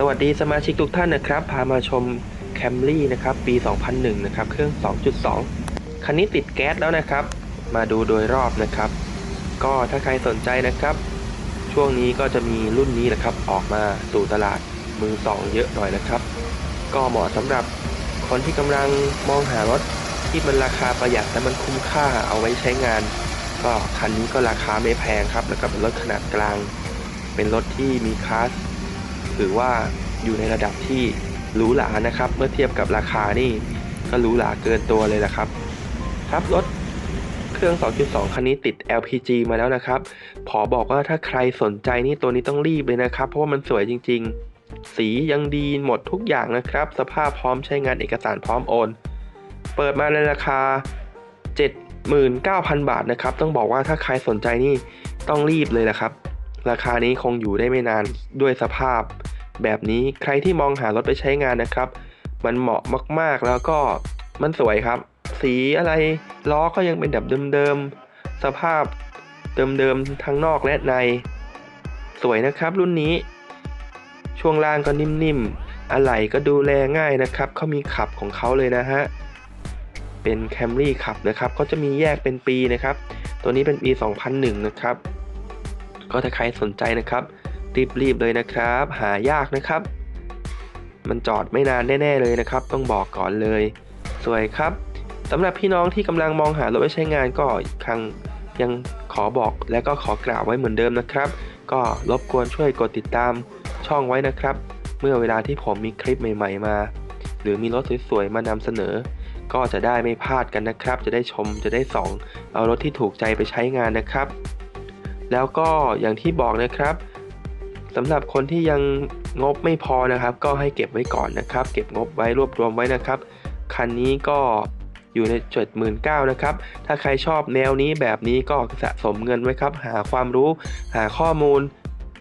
สวัสดีสมาชิกทุกท่านนะครับ พามาชม Camry นะครับ ปี 2001 นะครับ เครื่อง 2.2 คันนี้ติดแก๊สแล้วนะครับ มาดูโดยรอบนะครับ ก็ถ้าใครสนใจนะครับ ช่วงนี้ก็จะมีรุ่นนี้แหละครับ ออกมาสู่ตลาดมือ2เยอะหน่อยนะครับ ก็เหมาะสำหรับคนที่กำลังมองหารถที่มันราคาประหยัดและมันคุ้มค่าเอาไว้ใช้งาน ก็คันนี้ก็ราคาไม่แพงครับ แล้วก็เป็นรถขนาดกลาง เป็นรถที่มีคลาส ถือว่าอยู่ในระดับที่หรูหรานะครับ เมื่อเทียบกับราคานี่ก็หรูหราเกินตัวเลยละครับ ครับรถเครื่อง 2.2 คันนี้ติด LPG มาแล้วนะครับ ขอบอกว่าถ้าใครสนใจนี่ตัวนี้ต้องรีบเลยนะครับ เพราะว่ามันสวยจริง ๆ สียังดีหมดทุกอย่างนะครับ สภาพพร้อมใช้งานเอกสารพร้อมโอน เปิดมาในราคา 79,000 บาทนะครับ ต้องบอกว่าถ้าใครสนใจนี่ต้องรีบเลยละครับ ราคานี้คงอยู่ได้ไม่นานด้วยสภาพ แบบนี้ใครที่มองหารถไปใช้งานนะครับ มันเหมาะมากๆแล้วก็มันสวยครับ สีอะไรล้อก็ยังเป็นแบบเดิมๆสภาพเดิมๆทั้งนอกและใน สวยนะครับรุ่นนี้ ช่วงล่างก็นิ่มๆอะไหล่ก็ดูแลง่ายนะครับเขามีขับของเขาเลยนะฮะเป็น Camry ขับนะครับเขาจะมีแยกเป็นปีนะครับ ตัวนี้เป็นปี 2001 นะครับ ก็ถ้าใครสนใจนะครับ รีบๆเลยนะครับ หายากนะครับ มันจอดไม่นานแน่ๆเลยนะครับ ต้องบอกก่อนเลย สวยครับสำหรับพี่น้องที่กำลังมองหารถไว้ใช้งานก็ครั้งยังขอบอกและก็ขอกล่าวไว้เหมือนเดิมนะครับ ก็รบกวนช่วยกดติดตามช่องไว้นะครับ เมื่อเวลาที่ผมมีคลิปใหม่ๆมา หรือมีรถสวยๆมานำเสนอ ก็จะได้ไม่พลาดกันนะครับ จะได้ชมจะได้ส่อง เอารถที่ถูกใจไปใช้งานนะครับ แล้วก็อย่างที่บอกนะครับ สำหรับคนที่ยังงบไม่พอนะครับ ก็ให้เก็บไว้ก่อนนะครับ เก็บงบไว้รวบรวมไว้นะครับ คันนี้ก็อยู่ในเจ็ดหมื่นเก้านะครับ ถ้าใครชอบแนวนี้แบบนี้ก็สะสมเงินไว้ครับ หาความรู้หาข้อมูล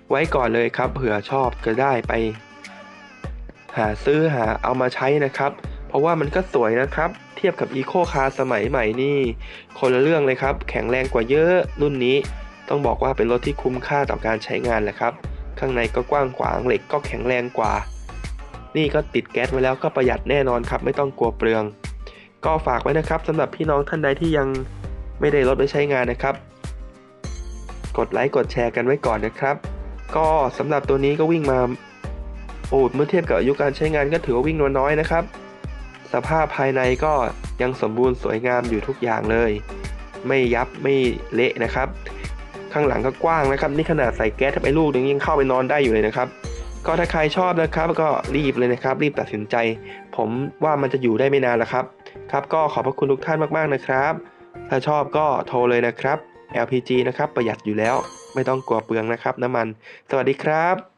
ไว้ก่อนเลยครับ เผื่อชอบก็ได้ไป หาซื้อหาเอามาใช้นะครับ เพราะว่ามันก็สวยนะครับ เทียบกับอีโคคาร์สมัยใหม่นี่ คนละเรื่องเลยครับ แข็งแรงกว่าเยอะรุ่นนี้ ต้องบอกว่าเป็นรถที่คุ้มค่าต่อการใช้งานแหละครับ ข้างในก็กว้างขวางเหล็กก็แข็งแรงกว่า นี่ก็ติดแก๊สไว้แล้วก็ประหยัดแน่นอนครับ ไม่ต้องกลัวเปลือง ก็ฝากไว้นะครับสำหรับพี่น้องท่านใดที่ยังไม่ได้รถไปใช้งานนะครับ กดไลค์กดแชร์กันไว้ก่อนนะครับ ก็สำหรับตัวนี้ก็วิ่งมาโอ้เมื่อเทียบกับอายุการใช้งานก็ถือว่าวิ่งน้อยๆนะครับ สภาพภายในก็ยังสมบูรณ์สวยงามอยู่ทุกอย่างเลย ไม่ยับไม่เละนะครับ ข้างหลังก็กว้างนะครับ นี่ขนาดใส่แก๊สไปลูกนึงยังเข้าไปนอนได้อยู่เลยนะครับ ก็ถ้าใครชอบนะครับก็รีบเลยนะครับ รีบตัดสินใจ ผมว่ามันจะอยู่ได้ไม่นานแล้วครับ ครับก็ขอบพระคุณทุกท่านมากๆนะครับ ถ้าชอบก็โทรเลยนะครับ LPG นะครับประหยัดอยู่แล้ว ไม่ต้องกลัวเปลืองนะครับน้ำมัน สวัสดีครับ